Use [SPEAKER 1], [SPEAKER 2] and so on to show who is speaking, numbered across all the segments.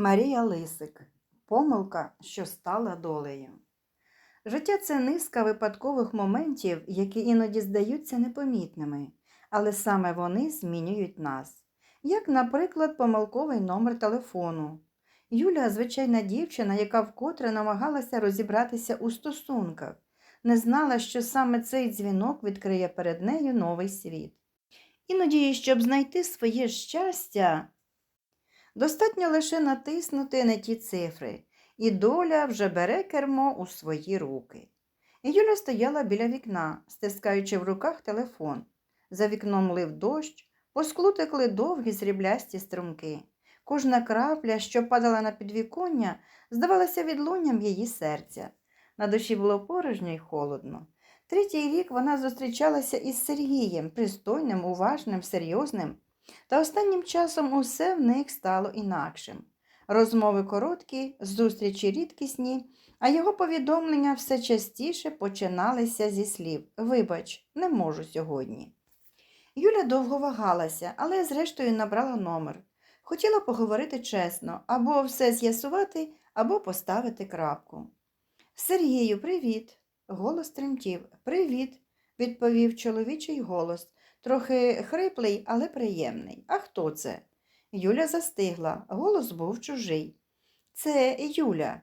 [SPEAKER 1] Марія Лисик. Помилка, що стала долею. Життя це низка випадкових моментів, які іноді здаються непомітними, але саме вони змінюють нас. Як, наприклад, помилковий номер телефону. Юля звичайна дівчина, яка вкотре намагалася розібратися у стосунках, не знала, що саме цей дзвінок відкриє перед нею новий світ. Іноді, щоб знайти своє щастя, Достатньо лише натиснути на ті цифри, і доля вже бере кермо у свої руки. Юля стояла біля вікна, стискаючи в руках телефон. За вікном лив дощ, по склу текли довгі сріблясті струмки. Кожна крапля, що падала на підвіконня, здавалася відлунням її серця. На душі було порожньо й холодно. Третій рік вона зустрічалася із Сергієм, пристойним, уважним, серйозним. Та останнім часом усе в них стало інакшим. Розмови короткі, зустрічі рідкісні, а його повідомлення все частіше починалися зі слів Вибач, не можу сьогодні. Юля довго вагалася, але зрештою набрала номер. Хотіла поговорити чесно, або все з'ясувати, або поставити крапку. Сергію, привіт. Голос тремтів. Привіт, відповів чоловічий голос трохи хриплий, але приємний. А хто це? Юля застигла, голос був чужий. Це Юля.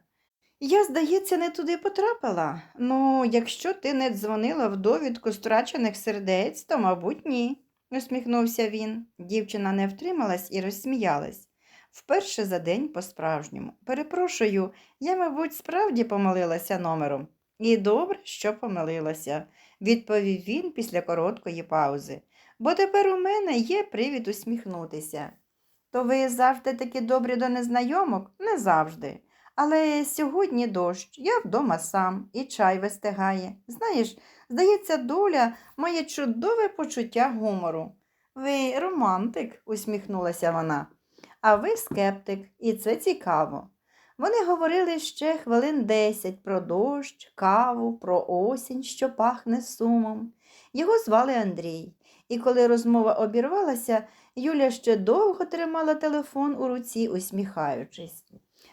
[SPEAKER 1] Я, здається, не туди потрапила. Ну, якщо ти не дзвонила в довідку страчених сердець, то, мабуть, ні, усміхнувся він. Дівчина не втрималась і розсміялась. Вперше за день по-справжньому. Перепрошую, я, мабуть, справді помилилася номером. І добре, що помилилася, відповів він після короткої паузи. Бо тепер у мене є привід усміхнутися. То ви завжди такі добрі до незнайомок? Не завжди. Але сьогодні дощ, я вдома сам, і чай вистигає. Знаєш, здається, доля має чудове почуття гумору. Ви романтик, усміхнулася вона, а ви скептик, і це цікаво. Вони говорили ще хвилин десять про дощ, каву, про осінь, що пахне сумом. Його звали Андрій, і коли розмова обірвалася, Юля ще довго тримала телефон у руці, усміхаючись.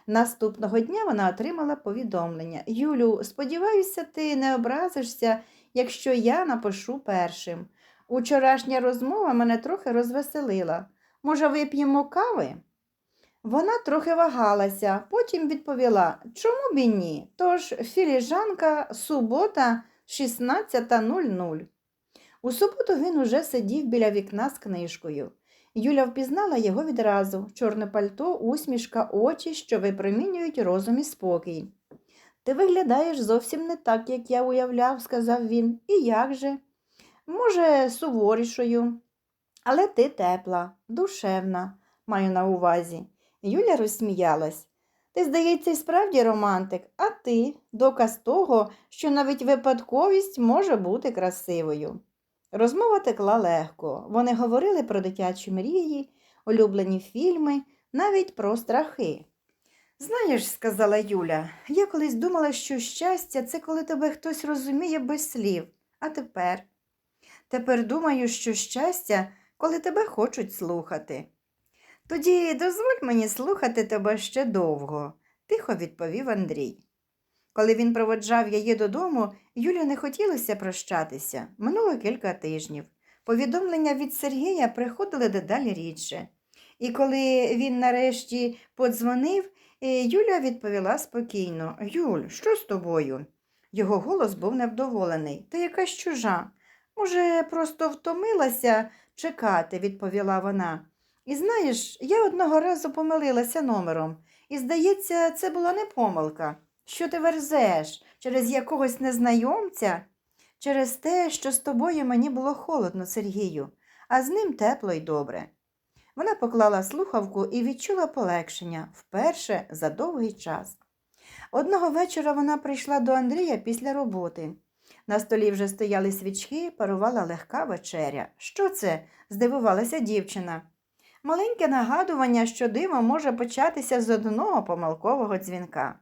[SPEAKER 1] Наступного дня вона отримала повідомлення Юлю, сподіваюся, ти не образишся, якщо я напишу першим. Учорашня розмова мене трохи розвеселила. Може, вип'ємо кави? Вона трохи вагалася, потім відповіла чому б і ні? Тож філіжанка, субота, 16.00. У суботу він уже сидів біля вікна з книжкою. Юля впізнала його відразу чорне пальто, усмішка, очі, що випромінюють розум і спокій. Ти виглядаєш зовсім не так, як я уявляв, сказав він. І як же? Може, суворішою, але ти тепла, душевна, маю на увазі. Юля розсміялась. Ти, здається, і справді романтик, а ти доказ того, що навіть випадковість може бути красивою. Розмова текла легко. Вони говорили про дитячі мрії, улюблені фільми, навіть про страхи. Знаєш, сказала Юля, я колись думала, що щастя це коли тебе хтось розуміє без слів. А тепер? Тепер думаю, що щастя, коли тебе хочуть слухати. Тоді дозволь мені слухати тебе ще довго, тихо відповів Андрій. Коли він проводжав її додому, Юлі не хотілося прощатися. Минуло кілька тижнів. Повідомлення від Сергія приходили дедалі рідше. І коли він нарешті подзвонив, е, Юля відповіла спокійно Юль, що з тобою? Його голос був невдоволений. Та якась чужа. Може, просто втомилася чекати, відповіла вона. І знаєш, я одного разу помилилася номером, і, здається, це була не помилка. Що ти верзеш через якогось незнайомця? Через те, що з тобою мені було холодно, Сергію, а з ним тепло й добре. Вона поклала слухавку і відчула полегшення вперше за довгий час. Одного вечора вона прийшла до Андрія після роботи. На столі вже стояли свічки, парувала легка вечеря. Що це? здивувалася дівчина. Маленьке нагадування, що диво може початися з одного помилкового дзвінка.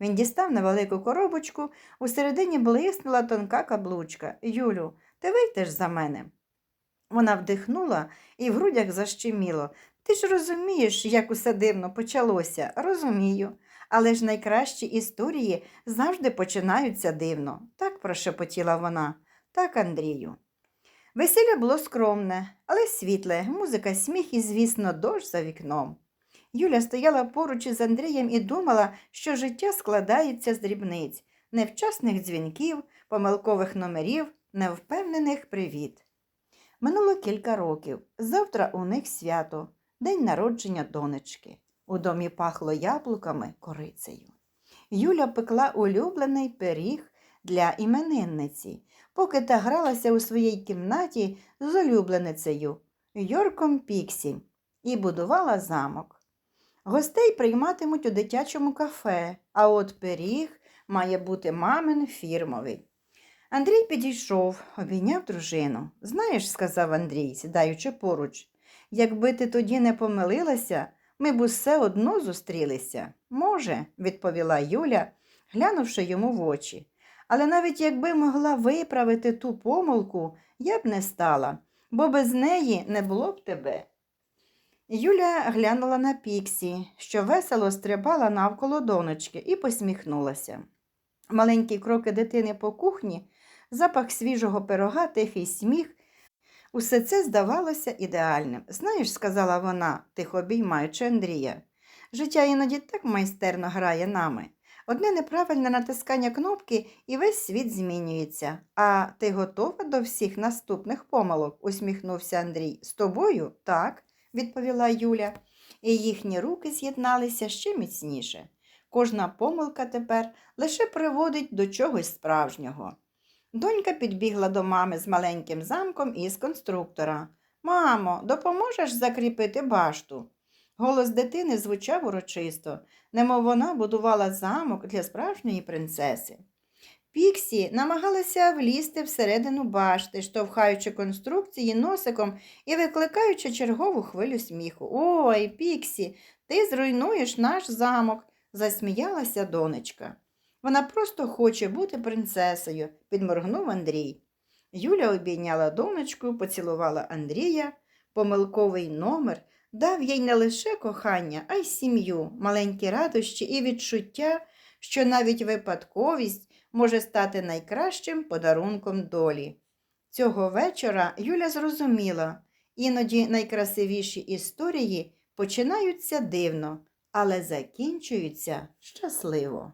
[SPEAKER 1] Він дістав невелику коробочку, усередині блиснула тонка каблучка. Юлю, ти вийдеш за мене. Вона вдихнула і в грудях защеміло. Ти ж розумієш, як усе дивно почалося. Розумію. Але ж найкращі історії завжди починаються дивно. Так прошепотіла вона. Так, Андрію. Весілля було скромне, але світле, музика, сміх і, звісно, дощ за вікном. Юля стояла поруч із Андрієм і думала, що життя складається з дрібниць, невчасних дзвінків, помилкових номерів, невпевнених привіт. Минуло кілька років. Завтра у них свято, день народження донечки. У домі пахло яблуками, корицею. Юля пекла улюблений пиріг для іменинниці, поки та гралася у своїй кімнаті з улюбленицею Йорком Піксі і будувала замок. Гостей прийматимуть у дитячому кафе, а от пиріг має бути мамин фірмовий. Андрій підійшов, обійняв дружину. Знаєш, сказав Андрій, сідаючи поруч, якби ти тоді не помилилася, ми б усе одно зустрілися. Може, відповіла Юля, глянувши йому в очі. Але навіть якби могла виправити ту помилку, я б не стала, бо без неї не було б тебе. Юля глянула на Піксі, що весело стрибала навколо донечки, і посміхнулася. Маленькі кроки дитини по кухні, запах свіжого пирога, тихий сміх. Усе це здавалося ідеальним. Знаєш, сказала вона, тихо обіймаючи Андрія, життя іноді так майстерно грає нами. Одне неправильне натискання кнопки і весь світ змінюється. А ти готова до всіх наступних помилок? усміхнувся Андрій. З тобою? Так, відповіла Юля, і їхні руки з'єдналися ще міцніше. Кожна помилка тепер лише приводить до чогось справжнього. Донька підбігла до мами з маленьким замком із конструктора. Мамо, допоможеш закріпити башту? Голос дитини звучав урочисто, немов вона будувала замок для справжньої принцеси. Піксі намагалася влізти всередину башти, штовхаючи конструкції носиком і викликаючи чергову хвилю сміху. Ой, Піксі, ти зруйнуєш наш замок, засміялася донечка. Вона просто хоче бути принцесою, підморгнув Андрій. Юля обійняла донечку, поцілувала Андрія. Помилковий номер дав їй не лише кохання, а й сім'ю, маленькі радощі і відчуття, що навіть випадковість може стати найкращим подарунком долі. Цього вечора Юля зрозуміла, іноді найкрасивіші історії починаються дивно, але закінчуються щасливо.